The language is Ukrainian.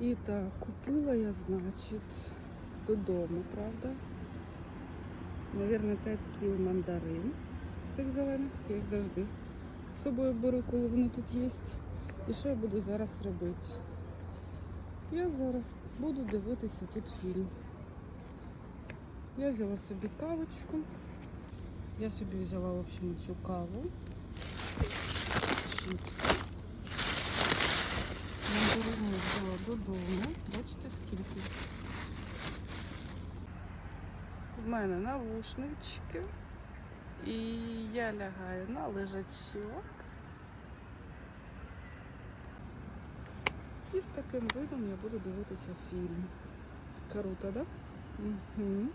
І так, купила я, значить, додому, правда? Навірно, 5 кіл мандарин цих зелених, як завжди. З собою беру, коли вони тут є. І що я буду зараз робити? Я зараз буду дивитися тут фільм. Я взяла собі кавочку. Я собі взяла, в общем, цю каву. Додому. Бачите, скільки? В мене навушнички. І я лягаю на лежачок. І з таким видом я буду дивитися фільм. Круто, да? Угу.